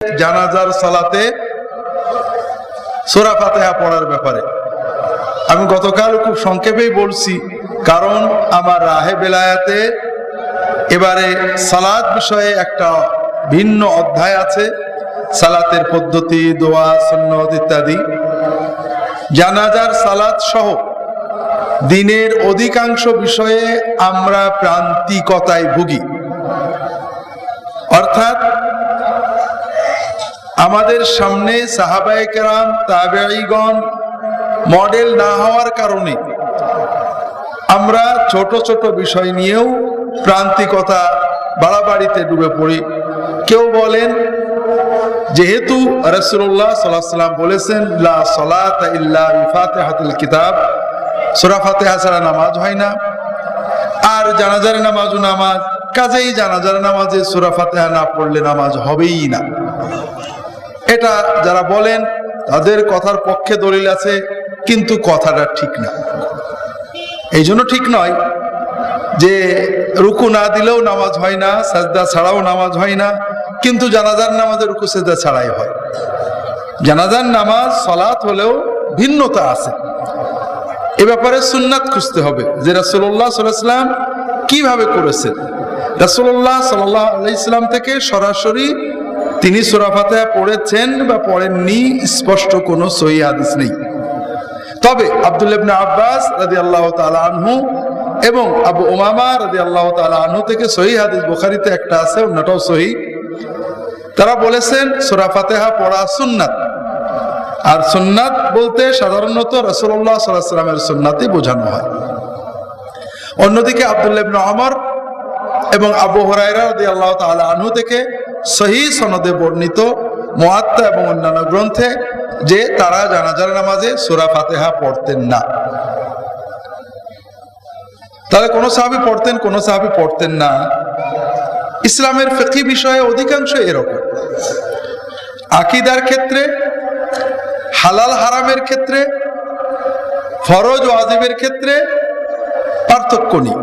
জানাজার সালাতে সোরা ফাতেহা পড়ার ব্যাপারে। আমি গতকাল খুব সংক্ষেপেই বলছি, কারণ আমার রাহে বেলায়াতে এবারে সালাদ বিষয়ে একটা ভিন্ন অধ্যায় আছে, সালাতের পদ্ধতি, দোয়া সন্ন্যত ইত্যাদি। জানাজার সালাত সহ দিনের অধিকাংশ বিষয়ে আমরা প্রান্তিকতায় ভুগি। অর্থাৎ আমাদের সামনে সাহাবায়ে মডেল না হওয়ার কারণে আমরা ছোট ছোট বিষয় নিয়েও প্রান্তিকতা বাড়াবাড়িতে ডুবে পড়ি। কেউ বলেন, যেহেতু রসুল্লাহ সাল্লাহ সাল্লাম বলেছেন, লা সলাত ইল্লা বিফাতিহাতুল কিতাব সূরা ফাতিহা ছাড়া নামাজ হয় না। আর জানাজার নামাজও নামাজ, কাজেই জানাজার নামাজে সূরা ফাতিহা না পড়লে নামাজ হবেই না। এটা যারা বলেন, তাদের কথার পক্ষে দলিল আছে, কিন্তু কথাটা ঠিক না। এই জন্য ঠিক নয় যে রুকু না দিলেও নামাজ হয় না, সাজদা ছাড়াও নামাজ হয় না, কিন্তু জানাজার নামাজে রুকু, সাজদা ছাড়াই হয়। জানাজার নামাজ সলাৎ হলেও ভিন্নতা আছে। এ ব্যাপারে সুন্নাত খুঁজতে হবে যে রাসুল্লাহ সাল্লাম কীভাবে করেছেন। রাসুল্লাহ সাল্লাহ ইসলাম থেকে সরাসরি তিনি সুরা ফাতেহা পড়েছেন বা পড়েননি, স্পষ্ট কোনো সহি হাদিস নেই। তবে আব্দুল আব্বাস রাদি আল্লাহ আনহু এবং আবু ওমামা রাদি আল্লাহ আনহু থেকে সহি হাদিস বুখারিতে একটা আছে, অন্যটাও সহি। তারা বলেছেন, সুরা ফাতেহা পড়া সুন্নাত। আর সুন্নাত বলতে সাধারণত রসুল্লাহ সাল্লাহ সুন্নাতই বোঝানো হয়। অন্যদিকে আব্দুল্লাহ আমর এবং আবু হরাইরা রাদি আল্লাহ তাআলা আনহু থেকে সহি সনদে বর্ণিত মহাত্মা এবং অন্যান্য গ্রন্থে যে তারা জানাজার নামাজে সুরা ফাতেহা পড়তেন না। তাহলে কোন সাহাবি পড়তেন, কোন সাহাবি পড়তেন না। ইসলামের ফেকি বিষয়ে অধিকাংশ এরকম। আকিদার ক্ষেত্রে, হালাল হারামের ক্ষেত্রে, ফরজ ও আজিবের ক্ষেত্রে পার্থক্য নেই।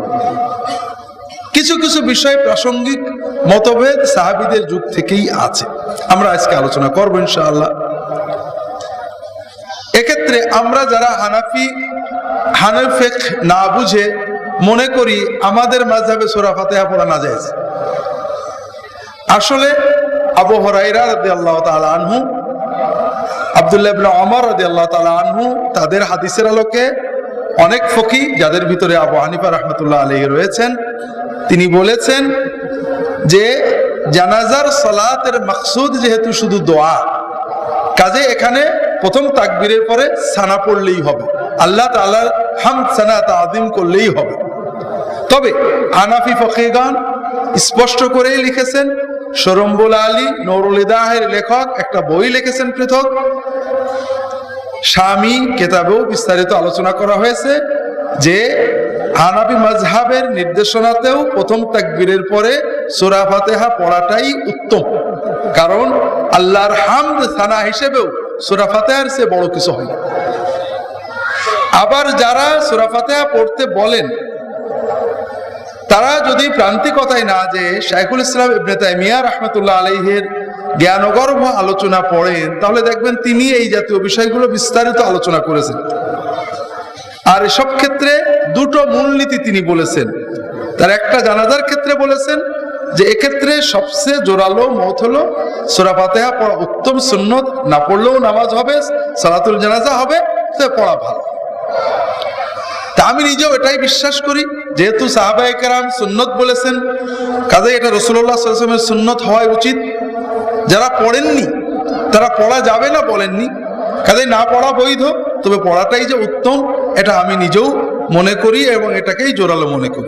কিছু কিছু বিষয় প্রাসঙ্গিক মতভেদ সাহাবিদের যুগ থেকেই আছে। আমরা আজকে আলোচনা করব ইনশাআল্লাহ। এক্ষেত্রে আমরা যারা হানাফি হানফেক না বুঝে মনে করি আমাদের মাঝাবে সোরা ফাতেহা পড়া না যায় আসলে আবু হরাইরা আল্লাহ তাআলা আনহু, আব্দুল্লাহ তাআলা আনহু তাদের হাদিসের আলোকে অনেক ফকি যাদের ভিতরে আবু হানিফা রহমতুল্লাহ আলাইহি রয়েছেন তিনি বলেছেন যে জানাজার সলাতের মাকসুদ যেহেতু শুধু দোয়া, কাজে এখানে প্রথম তাকবীরের পরে সানা পড়লেই হবে। আল্লাহ তাআলার হাম সানা তাজিম করলেই হবে। তবে আনাফি ফকিগান স্পষ্ট করেই লিখেছেন, সরম্বুল আলী নুরুল ইদাহের লেখক একটা বই লিখেছেন পৃথক। স্বামী কেতাবেও বিস্তারিত আলোচনা করা হয়েছে যে হানাবি মাজহাবের নির্দেশনাতেও প্রথম তাকবীরের পরে সূরা ফাতেহা পড়াটাই উত্তম কারণ আল্লাহর হামদ সানা হিসেবেও সূরা ফাতেহার সে বড় কিছু হয়। আবার যারা সূরা ফাতেহা পড়তে বলেন, তারা যদি প্রান্তিকতায় না যে শাইখুল ইসলাম ইবনে তাইমিয়া রহমতুল্লাহ আলাইহের জ্ঞানগর্ভ আলোচনা পড়েন, তাহলে দেখবেন তিনি এই জাতীয় বিষয়গুলো বিস্তারিত আলোচনা করেছেন আর এসব ক্ষেত্রে দুটো মূলনীতি তিনি বলেছেন। তার একটা জানাজার ক্ষেত্রে বলেছেন যে, এক্ষেত্রে সবচেয়ে জোরালো মত হলো, সোরা ফাতেহা পড়া উত্তম সুন্নত, না পড়লেও নামাজ হবে, সালাতুল জানাজা হবে, সে পড়া ভালো। তা আমি নিজেও এটাই বিশ্বাস করি, যেহেতু সাহাবায়ে কেরাম সুন্নত বলেছেন কাজে এটা রসুল্লাহ সাল্লামের সুন্নত হওয়া উচিত। যারা পড়েননি, তারা পড়া যাবে না বলেননি কাজে না পড়া বৈধ, তবে পড়াটাই যে উত্তম এটা আমি নিজেও মনে করি এবং এটাকেই জোরালো মনে করি।